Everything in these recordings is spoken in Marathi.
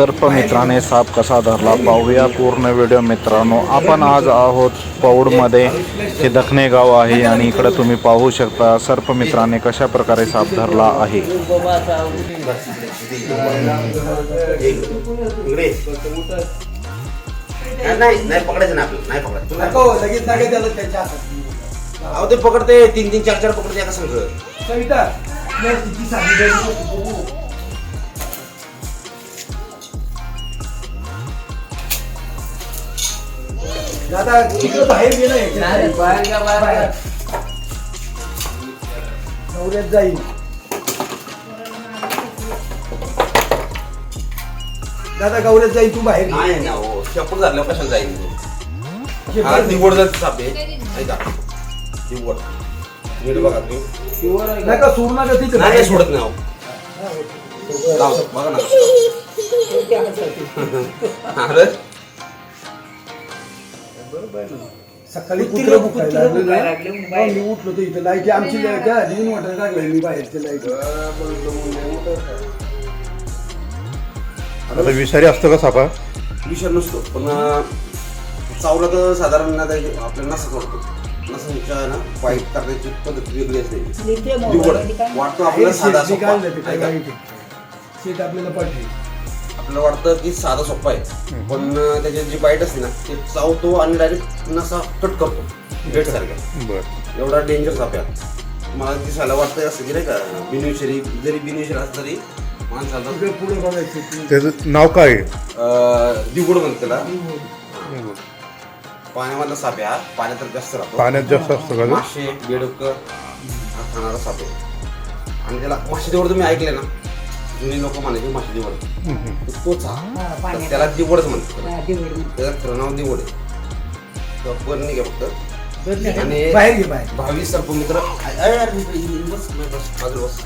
सर्प मित्राने साप कसा धरला पाहूया. पूर्ण व्हिडिओ मित्रांनो आपण आज आहोत पौडमध्ये. हे दखणे गाव आहे आणि इकडे तुम्ही पाहू शकता सर्प मित्राने कशा प्रकारे साप धरला आहे. इकडे नाही नाही पकडायचं ना आपलं नाही पकडायचं. नको लगेच नका त्याला त्याच्या हातात. अहो ते पकडते तीन तीन चार चार पकडते एका संघ. नाही, दादा तिकडं बाहेर गेलं नवऱ्यात जाईल दादा गौऱ्यात जाईल तू बाहेर नाही ना हो. शेपूट झाल्यावर कशाला जाईल. हा दिवड जायचं साप ऐका. नीट बघा नका सोडू नका तिथं. नाही बाहेर. नाही सोडत नाही अहो. जाऊ दे, बघा ना. अरे? सकाळी कुत्र भुकायला लागलं. ना. मग मी उठलो तर इथं लाइट आमची लाइट आहे वाटायला लागलाय मी बाहेरच्या लाइट. आता विषारी असतो का सापा? विषय नसतो पण अं, चावला तर साधारण ना त्याची आपल्याला नसा वाटतो नसांच्या ना वाईट करण्याची पद्धत वेगळी असते वाटतो आपल्याला साधा सोपा. ऐका. शेत आपल्याला पडली आपल्याला वाटतं की साधा सोपा आहे. पण त्याची जी बाईट असते ना ते चावतो आणि डायरेक्ट नसा कट करतो. डेट सारख्या बर. एवढा डेंजर साप आहे मला दिसायला वाटतं असं की नाही का बिनविषारी जरी बिनविषारी असलं तरी माणसाला पुढे बघायचं त्याचं नाव काय? दिवड म्हणते त्याला. पाण्यामधला साप आहे हा. पाण्यात तर जास्त राहतो. पाण्यात जास्त असतं का मासे बेडूक हा खाणारा साप आहे. आणि त्याला मासे दिवड तुम्ही ऐकले ना जुनी लोक म्हणायचे मासे दिवड. तोच हा. तर त्याला दिवडच म्हणतात. त्याचं खरं नाव दिवड आहे. तर पण नाही का फक्त आणि बाहेर घे बाहेर. भावी सर्पमित्र अरे, बस नाही, बस बाजूला बस.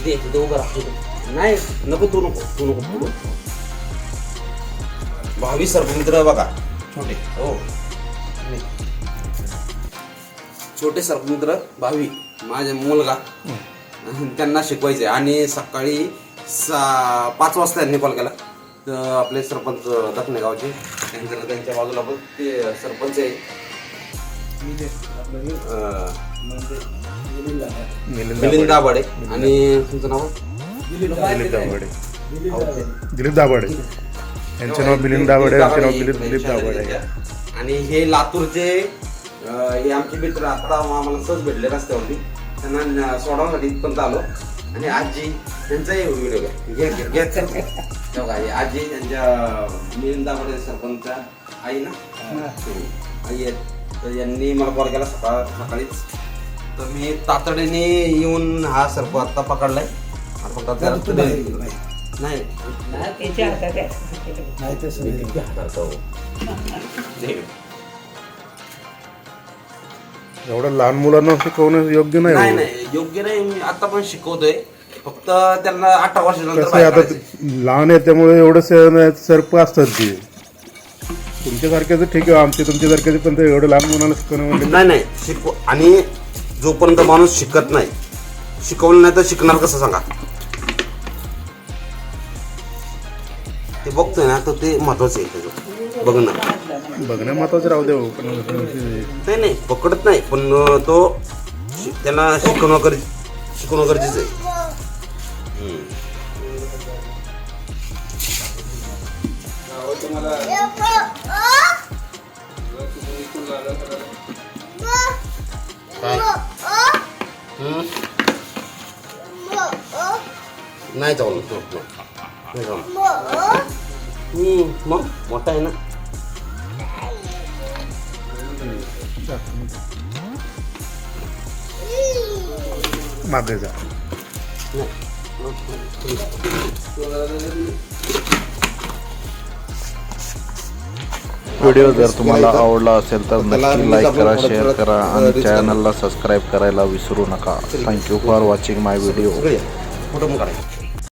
इथे इथे उभं राहा इथे. नाही नको तू नको तू नको नको. भावी सर्पमित्र बघा. छोटे. हो. नाही. छोटे सर्पमित्र भावी माझा मुलगा. त्यांना शिकवायचे आणि सकाळी सा पाच वाजता यांनी कॉल केला. तर आपले सरपंच दखणे गावचे त्यांच्या त्यांच्या बाजूला पण ते सरपंच आहे. मिलिंद दाभाडे आणि तुमचं नाव? दिलीप दाभाडे दिलीप दाभाडे यांचं नाव मिलिंद दाभाडे यांचं नाव दिलीप दिलीप दाभाडे. आणि हे लातूरचे हे आमचे मित्र आता आम्हाला सहज भेटले रस्त्यावरती. त्यांना न- सोडवण्यासाठी इथपर्यंत आलो. आणि आजी त्यांचाही व्हिडिओ घ्या. घ्या आजी त्यांच्या मिलिंद दाभाडे सरपंच आई ना. आई आहेत. तर यांनी मला कॉल केला सकाळ सकाळीच. तर मी तातडीने येऊन हा सर्प आता पकडलाय फक्त नाही. नाही. नाही तसं. एवढं लहान मुलांना शिकवणं योग्य नाही नाही हो. नाही योग्य नाही मी आता पण शिकवतोय. फक्त त्यांना अठरा वर्षानंतर कसं आहे बाहेर आता काढायचं. लहान आहे त्यामुळे एवढं से- सर्प असतात ते. तुमच्यासारखेच ठीक आहे आमचे तुमच्यासारखेच पण ते एवढं लहान मुलांना शिकवणं म्हणजे नाही नाही शिकव आणि जोपर्यंत माणूस शिकत नाही शिकवलं नाही तर शिकणार कसं सांगा? ते बघतोय ना तर ते महत्वाचं आहे त्याचं. बघणं बघणं महत्वाचं राहू दे पण नाही नाही पकडत नाही पण तो शि- त्यांना शिकवणं गरज शिकवणं गरजेचं आहे हम्म. हम्म. नाही तो. नाही हम्म, मग मोठा आहे ना मागे जा व्हिडिओ जर तुम्हाला आवडला असेल तर नक्की लाईक करा शेअर करा आणि चॅनलला सबस्क्राईब करायला विसरू नका thank you for watching my video